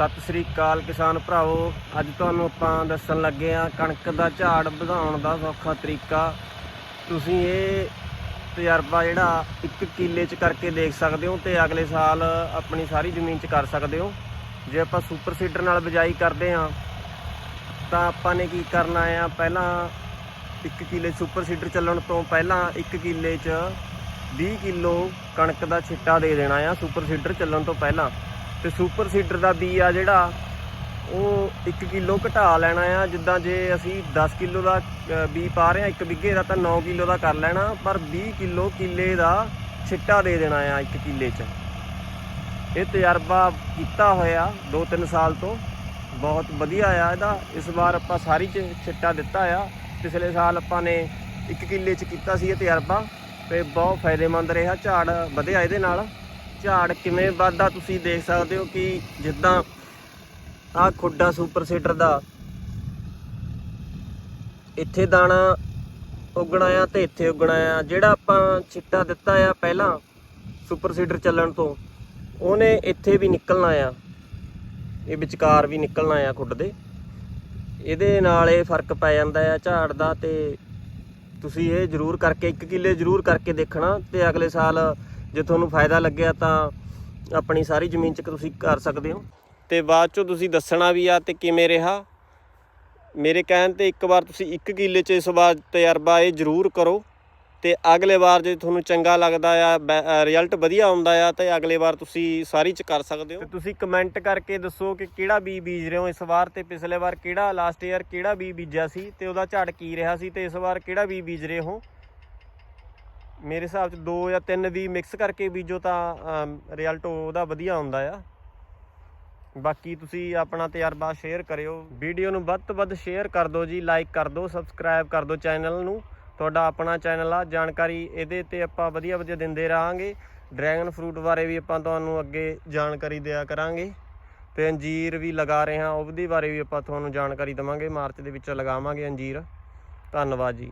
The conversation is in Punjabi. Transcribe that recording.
ਸਤਿ ਸ੍ਰੀ ਅਕਾਲ ਕਿਸਾਨ ਭਰਾਵੋ। ਅੱਜ ਤੁਹਾਨੂੰ ਆਪਾਂ ਦੱਸਣ ਲੱਗੇ ਆ ਕਣਕ ਦਾ ਝਾੜ ਵਧਾਉਣ ਦਾ ਸੌਖਾ ਤਰੀਕਾ। ਤੁਸੀਂ ਇਹ ਤਜਰਬਾ ਜਿਹੜਾ ਇੱਕ ਕਿੱਲੇ 'ਚ ਕਰਕੇ ਦੇਖ ਸਕਦੇ ਹੋ ਤੇ ਅਗਲੇ ਸਾਲ ਆਪਣੀ ਸਾਰੀ ਜ਼ਮੀਨ 'ਚ ਕਰ ਸਕਦੇ ਹੋ। ਜੇ ਆਪਾਂ ਸੁਪਰ ਸੀਡਰ ਨਾਲ ਬਿਜਾਈ ਕਰਦੇ ਆ ਤਾਂ ਆਪਾਂ ਨੇ ਕੀ ਕਰਨਾ ਆ, ਪਹਿਲਾਂ ਇੱਕ ਕਿੱਲੇ ਸੁਪਰ ਸੀਡਰ ਚੱਲਣ ਤੋਂ ਪਹਿਲਾਂ ਇੱਕ ਕਿੱਲੇ 'ਚ 20 ਕਿਲੋ ਕਣਕ ਦਾ ਛਿੱਟਾ ਦੇ ਦੇਣਾ ਆ, ਸੁਪਰ ਸੀਡਰ ਚੱਲਣ ਤੋਂ ਪਹਿਲਾਂ। ਤੇ ਸੁਪਰ ਸੀਡਰ ਦਾ ਬੀ ਆ ਜਿਹੜਾ, ਉਹ 1 ਕਿਲੋ ਘਟਾ ਲੈਣਾ ਆ। ਜਿੱਦਾਂ ਜੇ ਅਸੀਂ 10 ਕਿਲੋ ਦਾ ਬੀ ਪਾ ਰਹੇ ਆ, ਇੱਕ ਬਿੱਗੇ ਦਾ ਤਾਂ 9 ਕਿਲੋ ਦਾ ਕਰ ਲੈਣਾ, ਪਰ 20 ਕਿਲੋ ਕਿੱਲੇ ਦਾ ਛਿੱਟਾ ਦੇ ਦੇਣਾ ਆ ਇੱਕ ਕਿੱਲੇ 'ਚ। ਇਹ ਤਜਰਬਾ ਕੀਤਾ ਹੋਇਆ 2-3 ਸਾਲ ਤੋਂ। ਬਹੁਤ ਵਧੀਆ ਆ ਇਹਦਾ। ਇਸ ਵਾਰ ਆਪਾਂ ਸਾਰੀ ਚ ਛਿੱਟਾ ਦਿੱਤਾ ਆ। ਪਿਛਲੇ ਸਾਲ ਆਪਾਂ ਨੇ ਇੱਕ ਕਿੱਲੇ 'ਚ ਕੀਤਾ ਸੀ ਇਹ ਤਜਰਬਾ। ਤੇ ਬਹੁਤ ਫਾਇਦੇਮੰਦ ਰਿਹਾ ਝਾੜ ਵਧਿਆ ਇਹਦੇ ਨਾਲ। ਝਾੜ ਕਿਵੇਂ ਵੱਧਦਾ ਤੁਸੀਂ ਦੇਖ ਸਕਦੇ ਹੋ ਕਿ ਜਿੱਦਾਂ ਆਹ ਖੁੱਡਾ ਸੁਪਰ ਸੀਡਰ ਦਾ, ਇੱਥੇ ਦਾਣਾ ਉਗਣਾ ਆ ਤੇ ਇੱਥੇ ਉਗਣਾ ਆ। ਜਿਹੜਾ ਆਪਾਂ ਛਿੱਟਾ ਦਿੱਤਾ ਆ ਪਹਿਲਾਂ ਸੁਪਰ ਸੀਡਰ ਚੱਲਣ ਤੋਂ, ਉਹਨੇ ਇੱਥੇ ਵੀ ਨਿਕਲਣਾ ਆ। ਇਹ ਵਿਚਕਾਰ ਵੀ ਨਿਕਲਣਾ ਆ ਖੁੱਡ ਦੇ। ਇਹਦੇ ਨਾਲ ਇਹ ਫ਼ਰਕ ਪੈ ਜਾਂਦਾ ਆ ਝਾੜ ਦਾ ਤੇ ਤੁਸੀਂ ਇਹ ਜ਼ਰੂਰ ਕਰਕੇ, ਇੱਕ ਕਿੱਲੇ ਜ਼ਰੂਰ ਕਰਕੇ ਦੇਖਣਾ ਤੇ ਅਗਲੇ ਸਾਲ ਜੇ ਤੁਹਾਨੂੰ ਫਾਇਦਾ ਲੱਗਿਆ ਤਾਂ ਆਪਣੀ ਸਾਰੀ ਜ਼ਮੀਨ 'ਚ ਤੁਸੀਂ ਕਰ ਸਕਦੇ ਹੋ। ਤੇ ਬਾਅਦ 'ਚੋਂ ਤੁਸੀਂ ਦੱਸਣਾ ਵੀ ਆ ਤੇ ਕਿਵੇਂ ਰਿਹਾ। ਮੇਰੇ ਕਹਿਣ ਤੇ ਇੱਕ ਵਾਰ ਤੁਸੀਂ ਇੱਕ ਕਿੱਲੇ 'ਚ ਇਸ ਵਾਰ ਤਜਰਬਾ ਇਹ ਜ਼ਰੂਰ ਕਰੋ ਤੇ ਅਗਲੇ ਵਾਰ ਜੇ ਤੁਹਾਨੂੰ ਚੰਗਾ ਲੱਗਦਾ ਆ ਰਿਜ਼ਲਟ ਵਧੀਆ ਆਉਂਦਾ ਆ ਤੇ ਅਗਲੇ ਵਾਰ ਤੁਸੀਂ ਸਾਰੀ 'ਚ ਕਰ ਸਕਦੇ ਹੋ। ਤੇ ਤੁਸੀਂ ਕਮੈਂਟ ਕਰਕੇ ਦੱਸੋ ਕਿ ਕਿਹੜਾ ਬੀ ਬੀਜ ਰਹੇ ਹੋ ਇਸ ਵਾਰ ਤੇ ਪਿਛਲੇ ਵਾਰ ਕਿਹੜਾ ਲਾਸਟ ਈਅਰ ਕਿਹੜਾ ਬੀ ਬੀਜਿਆ ਸੀ ਤੇ ਉਹਦਾ ਝਾੜ ਕੀ ਰਿਹਾ ਸੀ ਤੇ ਇਸ ਵਾਰ ਕਿਹੜਾ ਬੀ ਬੀਜ ਰਹੇ ਹੋ। ਮੇਰੇ ਹਿਸਾਬ 'ਚ ਦੋ ਜਾਂ ਤਿੰਨ ਵੀ ਮਿਕਸ ਕਰਕੇ ਬੀਜੋ ਤਾਂ ਰਿਜ਼ਲਟ ਉਹਦਾ ਵਧੀਆ ਆਉਂਦਾ ਆ। ਬਾਕੀ ਤੁਸੀਂ ਆਪਣਾ ਤਜਰਬਾ ਸ਼ੇਅਰ ਕਰਿਓ। ਵੀਡੀਓ ਨੂੰ ਵੱਧ ਤੋਂ ਵੱਧ ਸ਼ੇਅਰ ਕਰ ਦਿਓ ਜੀ ਲਾਈਕ ਕਰ ਦਿਓ ਸਬਸਕ੍ਰਾਈਬ ਕਰ ਦਿਓ ਚੈਨਲ ਨੂੰ। ਤੁਹਾਡਾ ਆਪਣਾ ਚੈਨਲ ਆ, ਜਾਣਕਾਰੀ ਇਹਦੇ ਤੇ ਆਪਾਂ ਵਧੀਆ ਵਧੀਆ ਦਿੰਦੇ ਰਹਾਂਗੇ। ਡਰੈਗਨ ਫਰੂਟ ਬਾਰੇ ਵੀ ਆਪਾਂ ਤੁਹਾਨੂੰ ਅੱਗੇ ਜਾਣਕਾਰੀ ਦਿਆ ਕਰਾਂਗੇ। ਤੇ ਅੰਜੀਰ ਵੀ ਲਗਾ ਰਹੇ ਹਾਂ ਉਹਦੇ ਬਾਰੇ ਵੀ ਆਪਾਂ ਤੁਹਾਨੂੰ ਜਾਣਕਾਰੀ ਦਵਾਂਗੇ। ਮਾਰਚ ਦੇ ਵਿੱਚ ਲਗਾਵਾਂਗੇ ਅੰਜੀਰ। ਧੰਨਵਾਦ ਜੀ।